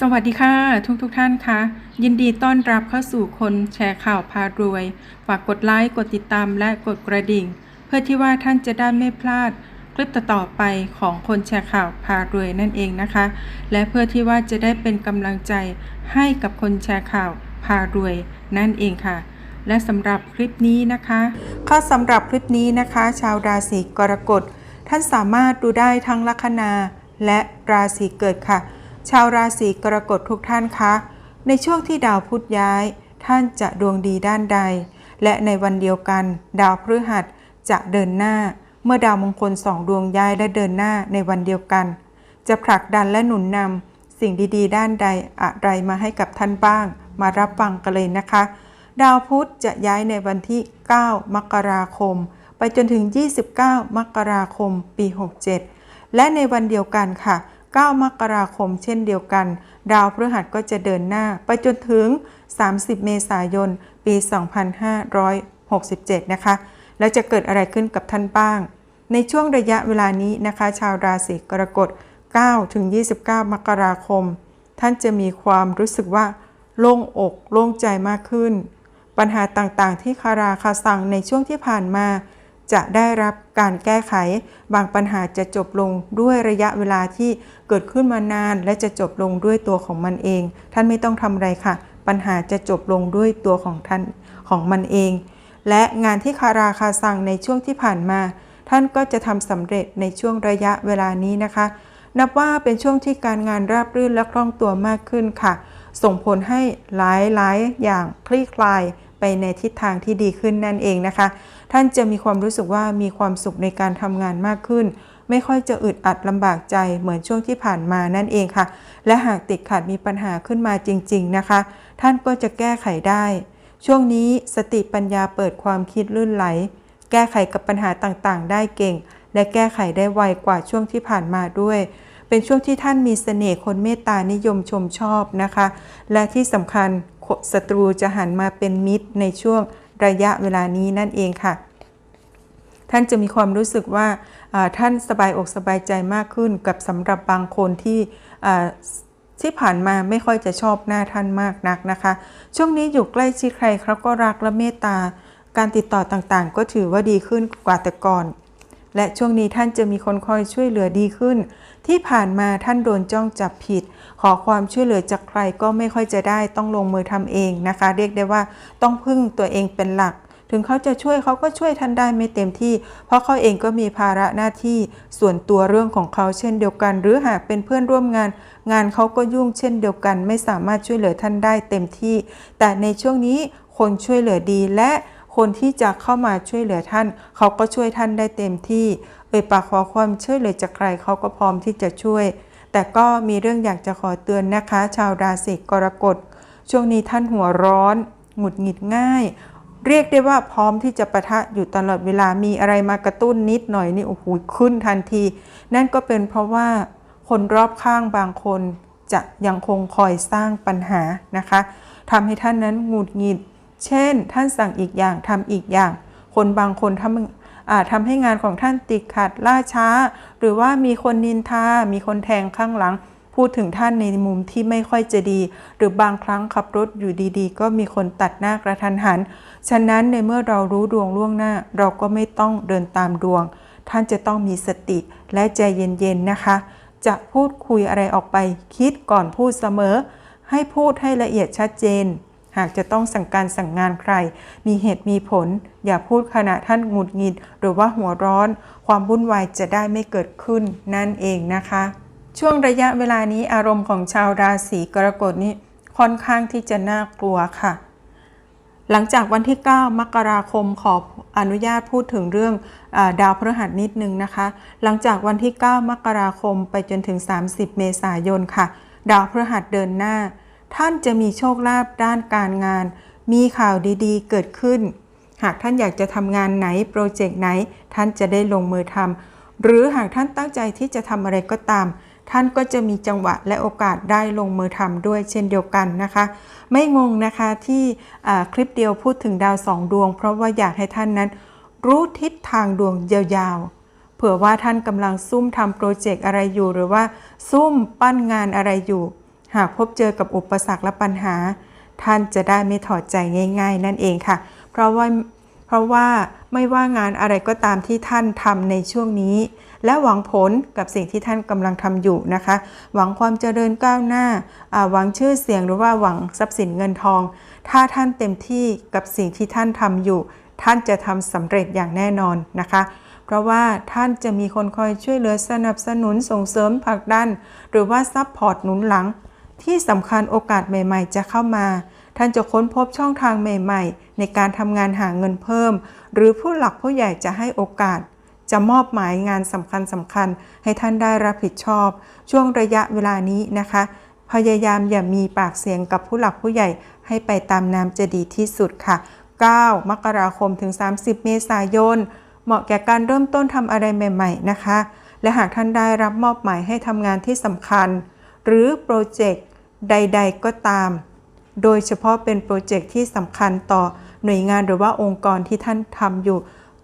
สวัสดีค่ะ ทุกทุกท่านคะยินดีต้อนรับเข้าสู่คนแชร์ข่าวพารวย ฝากกดไลค์กดติดตามและกดกระดิ่ง เพื่อที่ว่าท่านจะได้ไม่พลาด คลิปต่อๆไปของคนแชร์ข่าวพารวยนั่นเองนะคะ และเพื่อที่ว่าจะได้เป็นกำลังใจให้กับคนแชร์ข่าวพารวยนั่นเองค่ะ และสำหรับคลิปนี้นะคะข้อสำหรับคลิปนี้นะคะ ชาวราศีกรกฎท่านสามารถดูได้ทั้งลัคนาและราศีเกิดค่ะ ชาวราศีกรกฎทุกท่านคะ ในช่วงที่ดาวพุธย้าย ท่านจะดวงดีด้านใด และในวันเดียวกัน ดาวพฤหัสจะเดินหน้า เมื่อดาวมงคลสองดวงย้ายและเดินหน้าในวันเดียวกัน จะผลักดันและหนุนนำสิ่งดีๆ ด้านใดอะไรมาให้กับท่านบ้าง มารับฟังกันเลยนะคะ ดาวพุธจะย้ายในวันที่ 9 มกราคม ไปจนถึง 29 มกราคม ปี 67 และในวันเดียวกันค่ะ 9 มกราคมเช่นเดียวกัน ดาวพฤหัสก็จะเดินหน้า ไปจนถึง 30 เมษายน ปี 2567 นะคะ แล้วจะเกิดอะไรขึ้นกับท่านบ้าง ในช่วงระยะเวลานี้นะคะ ชาวราศีกรกฎ 9 ถึง 29 มกราคม ท่านจะมีความรู้สึกว่า โล่งอกโล่งใจมากขึ้น ปัญหาต่างๆ ที่คาราคาซังในช่วงที่ผ่านมา จะได้รับการแก้ไข บางปัญหาจะจบลงด้วยระยะเวลาที่เกิดขึ้นมานาน และจะจบลงด้วยตัวของมันเอง ท่านไม่ต้องทำอะไรค่ะ ปัญหาจะจบลงด้วยตัวของท่านของมันเอง และงานที่คาราคาซังในช่วงที่ผ่านมา ท่านก็จะทำสำเร็จในช่วงระยะเวลานี้นะคะ นับว่าเป็นช่วงที่การงานราบรื่นและคล่องตัวมากขึ้นค่ะ ส่งผลให้หลายหลายอย่างคลี่คลาย ไปในทิศทางที่ดีขึ้นนั่นเองนะคะ ท่านจะมีความรู้สึกว่ามีความสุขในการทำงานมากขึ้น ไม่ค่อยจะอึดอัดลำบากใจเหมือนช่วงที่ผ่านมานั่นเองค่ะ และหากติดขัดมีปัญหาขึ้นมาจริง ๆนะคะ ท่านก็จะแก้ไขได้ ช่วงนี้สติปัญญาเปิดความคิดลื่นไหล แก้ไขกับปัญหาต่างๆ ได้เก่ง และแก้ไขได้ไวกว่าช่วงที่ผ่านมาด้วยเป็นช่วงที่ท่านมีเสน่ห์คนเมตตานิยมชมชอบนะคะ และที่สำคัญ ศัตรูจะหันมาเป็นมิตรในช่วงระยะเวลานี้นั่นเองค่ะ ท่านจะมีความรู้สึกว่าท่านสบายอกสบายใจมากขึ้นกับสำหรับบางคนที่ที่ผ่านมาไม่ค่อยจะชอบหน้าท่านมากนักนะคะ ช่วงนี้อยู่ใกล้ชิดใครเขาก็รักและเมตตา การติดต่อต่างๆ ก็ถือว่าดีขึ้นกว่าแต่ก่อน และช่วงนี้ท่านจะมีคนคอยช่วยเหลือดีขึ้น ที่ผ่านมาท่านโดนจ้องจับผิด ขอความช่วยเหลือจากใครก็ไม่ค่อยจะได้ต้องลงมือทำเองนะคะ เรียกได้ว่าต้องพึ่งตัวเองเป็นหลัก ถึงเขาจะช่วยเขาก็ช่วยท่านได้ไม่เต็มที่ เพราะเขาเองก็มีภาระหน้าที่ส่วนตัวเรื่องของเขาเช่นเดียวกัน หรือหากเป็นเพื่อนร่วมงาน งานเขาก็ยุ่งเช่นเดียวกัน ไม่สามารถช่วยเหลือท่านได้เต็มที่ แต่ในช่วงนี้คนช่วยเหลือดีและ คนที่จะเข้ามาช่วยเหลือท่าน เขาก็ช่วยท่านได้เต็มที่ เอ่ยปากขอความช่วยเหลือจากใครเขาก็พร้อมที่จะช่วย แต่ก็มีเรื่องอยากจะขอเตือนนะคะ ชาวราศีกรกฎ ช่วงนี้ท่านหัวร้อน หงุดหงิดง่าย เรียกได้ว่าพร้อมที่จะประทะอยู่ตลอดเวลา มีอะไรมากระตุ้นนิดหน่อยนี่โอ้โหขึ้นทันที นั่นก็เป็นเพราะว่าคนรอบข้างบางคนจะยังคงคอยสร้างปัญหานะคะทำให้ท่านนั้นหงุดหงิด เช่น ท่านสั่งอีกอย่างทำอีกอย่าง คนบางคนทำอาจทำให้งานของท่านติดขัดล่าช้า หรือว่ามีคนนินทา มีคนแทงข้างหลัง พูดถึงท่านในมุมที่ไม่ค่อยจะดี หรือบางครั้งขับรถอยู่ดีๆ ก็มีคนตัดหน้ากระทันหัน ฉะนั้นในเมื่อเรารู้ดวงล่วงหน้า เราก็ไม่ต้องเดินตามดวง ท่านจะต้องมีสติและใจเย็นๆนะคะจะพูดคุยอะไรออกไปคิดก่อนพูดเสมอ ให้พูดให้ละเอียดชัดเจน หากจะต้องสั่งการสั่งงานใคร มีเหตุมีผล อย่าพูดขณะท่านหงุดหงิด หรือว่าหัวร้อน ความวุ่นวายจะได้ไม่เกิดขึ้นนั่นเองนะคะ ช่วงระยะเวลานี้อารมณ์ของชาวราศีกรกฎนี้ค่อนข้างที่จะน่ากลัวค่ะ หลังจากวันที่ 9 มกราคมขออนุญาตพูดถึงเรื่องอดาวพฤหัสนิดนึงนะคะ หลังจากวันที่ 9 มกราคมไปจนถึง 30 เมษายนค่ะ ดาวพฤหัสเดินหน้า ท่านจะมีโชคลาภด้านการงาน มีข่าวดีๆ เกิดขึ้น หากท่านอยากจะทำงานไหนโปรเจกต์ไหน ท่านจะได้ลงมือทำหรือหากท่านตั้งใจที่จะทำอะไรก็ตาม ท่านก็จะมีจังหวะและโอกาสได้ลงมือทำด้วยเช่นเดียวกันนะคะ ไม่งงนะคะที่คลิปเดียวพูดถึงดาวสองดวง เพราะว่าอยากให้ท่านนั้น รู้ทิศทางดวงยาวๆเผื่อว่าท่านกำลังซุ่มทำโปรเจกต์อะไรอยู่ หรือว่าซุ่มปั้นงานอะไรอยู่ หากพบเจอกับอุปสรรคและปัญหา ท่านจะได้ไม่ถอดใจง่าย ๆ นั่นเองค่ะ เพราะว่าเพราะว่าไม่ว่างานอะไรก็ตามที่ท่านทำในช่วงนี้ และหวังผลกับสิ่งที่ท่านกำลังทำอยู่นะคะ หวังความเจริญก้าวหน้าอ่าหวังชื่อเสียงหรือว่าหวังทรัพย์สินเงินทอง ถ้าท่านเต็มที่กับสิ่งที่ท่านทำอยู่ ท่านจะทำสำเร็จอย่างแน่นอนนะคะ เพราะว่าท่านจะมีคนคอยช่วยเหลือสนับสนุนส่งเสริมผลักดัน หรือว่าซัพพอร์ตหนุนหลัง ที่สำคัญโอกาสใหม่ ๆ จะเข้ามา ท่านจะค้นพบช่องทางใหม่ ๆ ในการทำงานหาเงินเพิ่ม หรือผู้หลักผู้ใหญ่จะให้โอกาส จะมอบหมายงานสำคัญสำคัญให้ท่านได้รับผิดชอบ ช่วงระยะเวลานี้นะคะ พยายามอย่ามีปากเสียงกับผู้หลักผู้ใหญ่ให้ไปตามน้ำจะดีที่สุดค่ะ 9 มกราคมถึง 30 เมษายน เหมาะแก่การเริ่มต้นทำอะไรใหม่ ๆ นะคะ และหากท่านได้รับมอบหมายให้ทำงานที่สำคัญ หรือโปรเจกต์ใด ๆ ก็ตาม โดยเฉพาะเป็นโปรเจกต์ที่สำคัญต่อหน่วยงานหรือว่าองค์กรที่ท่านทำอยู่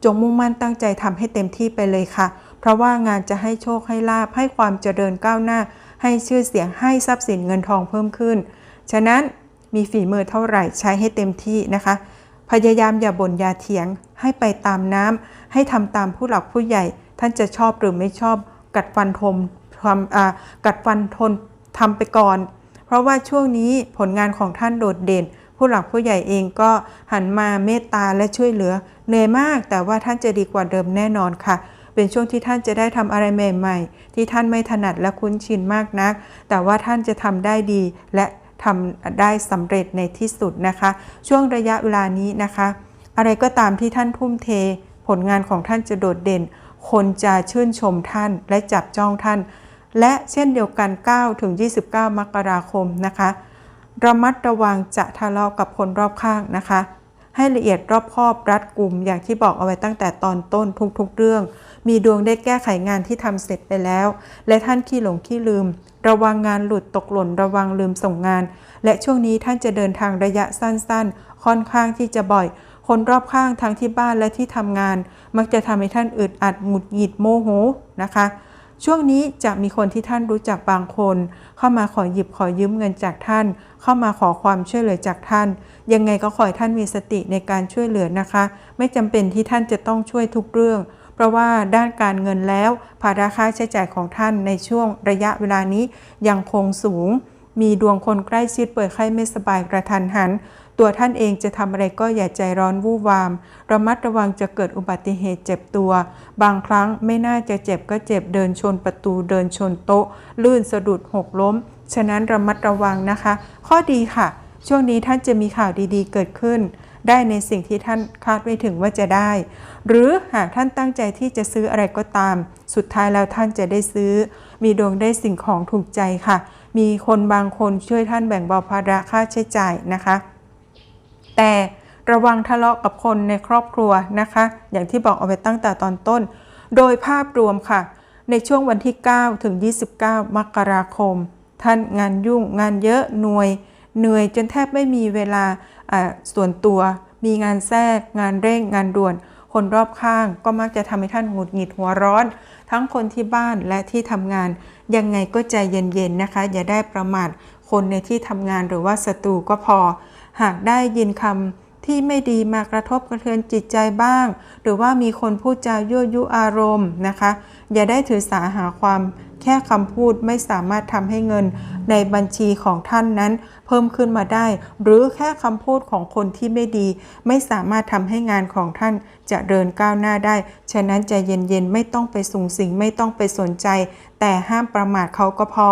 จงมุ่งมั่นตั้งใจทำให้เต็มที่ไปเลยค่ะ เพราะว่างานจะให้โชคให้ลาภให้ความเจริญก้าวหน้า ให้ชื่อเสียงให้ทรัพย์สินเงินทองเพิ่มขึ้น ฉะนั้นมีฝีมือเท่าไหร่ใช้ให้เต็มที่นะคะ พยายามอย่าบ่นอย่าเถียง ให้ไปตามน้ำให้ทำตามผู้หลักผู้ใหญ่ ท่านจะชอบหรือไม่ชอบกัดฟันทมทำกัดฟันทน ทำไปก่อน เพราะว่าช่วงนี้ผลงานของท่านโดดเด่น ผู้หลักผู้ใหญ่เองก็หันมาเมตตาและช่วยเหลือเหนื่อยมาก แต่ว่าท่านจะดีกว่าเดิมแน่นอนค่ะเป็นช่วงที่ท่านจะได้ทำอะไรใหม่ๆ ที่ท่านไม่ถนัดและคุ้นชินมากนัก แต่ว่าท่านจะทำได้ดีและทำได้สำเร็จในที่สุดนะคะ ช่วงระยะเวลานี้นะคะ อะไรก็ตามที่ท่านทุ่มเท ผลงานของท่านจะโดดเด่น คนจะชื่นชมท่านและจับจ้องท่าน และเช่นเดียวกัน 9 ถึง 29 มกราคมนะคะ ระมัดระวังจะทะเลาะกับคนรอบข้างนะคะ ให้ละเอียดรอบคอบรัดกลุ่มอย่างที่บอกเอาไว้ตั้งแต่ตอนต้นทุกๆเรื่อง มีดวงได้แก้ไขงานที่ทำเสร็จไปแล้ว และท่านขี้หลงขี้ลืม ระวังงานหลุดตกหล่นระวังลืมส่งงาน และช่วงนี้ท่านจะเดินทางระยะสั้นๆ ค่อนข้างที่จะบ่อยคนรอบข้างทั้งที่บ้านและที่ทำงาน มักจะทำให้ท่านอึดอัดหงุดหงิดโมโหนะคะ ช่วงนี้จะมีคนที่ท่านรู้จักบางคน เข้ามาขอหยิบขอยืมเงินจากท่าน เข้ามาขอความช่วยเหลือจากท่าน ยังไงก็ขอให้ท่านมีสติในการช่วยเหลือนะคะ ไม่จำเป็นที่ท่านจะต้องช่วยทุกเรื่อง เพราะว่าด้านการเงินแล้วภาระค่าใช้จ่ายของท่านในช่วงระยะเวลานี้ยังคงสูง มีดวงคนใกล้ชิดป่วยไข้ไม่สบายกระทันหัน ตัวท่านเองจะทำอะไรก็อย่าใจร้อนวู่วาม ระมัดระวังจะเกิดอุบัติเหตุเจ็บตัว บางครั้งไม่น่าจะเจ็บก็เจ็บเดินชนประตูเดินชนโต๊ะ ลื่นสะดุดหกล้ม ฉะนั้นระมัดระวังนะคะ ข้อดีค่ะ ช่วงนี้ท่านจะมีข่าวดีๆ เกิดขึ้น ได้ในสิ่งที่ท่านคาดไม่ถึงว่าจะได้ หรือหากท่านตั้งใจที่จะซื้ออะไรก็ตาม สุดท้ายแล้วท่านจะได้ซื้อ มีดวงได้สิ่งของถูกใจค่ะ มีคนบางคนช่วยท่านแบ่งเบาภาระค่าใช้จ่ายนะคะ แต่ระวังทะเลาะกับคนในครอบครัวนะคะ อย่างที่บอกเอาไว้ตั้งแต่ตอนต้น โดยภาพรวมค่ะ ในช่วงวันที่ 9 ถึง 29 มกราคม ท่านงานยุ่งงานเยอะหน่วย เหนื่อยจนแทบไม่มีเวลาส่วนตัว มีงานแทรก งานเร่งงานด่วน คนรอบข้างก็มักจะทำให้ท่านหงุดหงิดหัวร้อน ทั้งคนที่บ้านและที่ทำงาน ยังไงก็ใจเย็นๆนะคะ อย่าได้ประมาทคนในที่ทำงานหรือว่าศัตรูก็พอ หากได้ยินคำที่ไม่ดีมากระทบกระเทือนจิตใจบ้าง หรือว่ามีคนพูดจายั่วยุอารมณ์นะคะ อย่าได้ถือสาหาความแค่คำพูดไม่สามารถทำให้เงินในบัญชีของท่านนั้น เพิ่มขึ้นมาได้ หรือแค่คำพูดของคนที่ไม่ดี ไม่สามารถทำให้งานของท่านจะเดินก้าวหน้าได้ ฉะนั้นใจเย็นๆ ไม่ต้องไปสูงสิงไม่ต้องไปสนใจ แต่ห้ามประมาทเขาก็พอ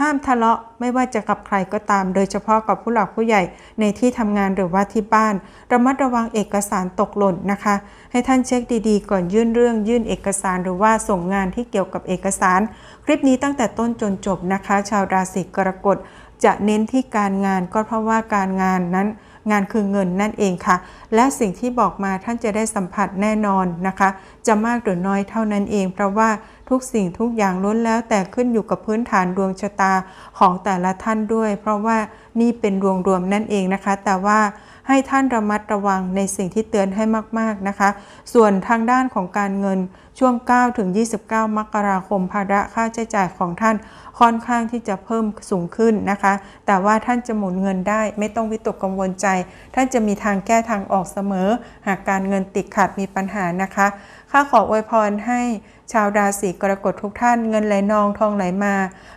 ห้ามทะเลาะไม่ว่าจะกับใครก็ตาม โดยเฉพาะกับผู้หลักผู้ใหญ่ในที่ทำงานหรือว่าที่บ้าน ระมัดระวังเอกสารตกหล่นนะคะ ให้ท่านเช็คดีๆ ก่อนยื่นเรื่องยื่นเอกสารหรือว่าส่งงานที่เกี่ยวกับเอกสาร คลิปนี้ตั้งแต่ต้นจนจบนะคะ ชาวราศีกรกฎจะเน้นที่การงานก็เพราะว่าการงานนั้น งานคือเงินนั่นเองค่ะ และสิ่งที่บอกมาท่านจะได้สัมผัสแน่นอนนะคะ จะมากหรือน้อยเท่านั้นเอง เพราะว่าทุกสิ่งทุกอย่างล้วนแล้วแต่ขึ้นอยู่กับพื้นฐานดวงชะตาของแต่ละท่านด้วย เพราะว่านี่เป็นดวงรวมนั่นเองนะคะ แต่ว่า ให้ท่านระมัดระวังในสิ่งที่เตือนให้มากๆนะคะ ส่วนทางด้านของการเงินช่วง 9 ถึง 29 มกราคมภาระค่าใช้จ่ายของท่านค่อนข้างที่จะเพิ่มสูงขึ้นนะคะ แต่ว่าท่านจะหมุนเงินได้ ไม่ต้องวิตกกังวลใจ ท่านจะมีทางแก้ทางออกเสมอ หากการเงินติดขัดมีปัญหานะคะข้าขออวยพรให้ชาวราศีกรกฎทุกท่านเงินไหลนองทองไหลมา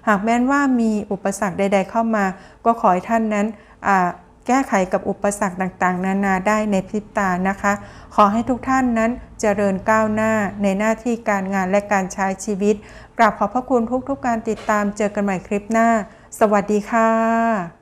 หากแม้นว่ามีอุปสรรคใด ๆ เข้ามา ก็ขอให้ท่านนั้นอ่า แก้ไขกับอุปสรรคต่างๆ นานาได้ในพริบตานะคะ ขอให้ทุกท่านนั้นเจริญก้าวหน้าในหน้าที่การงานและการใช้ชีวิต กราบขอบพระคุณทุกๆการติดตามเจอกันใหม่คลิปหน้า สวัสดีค่ะ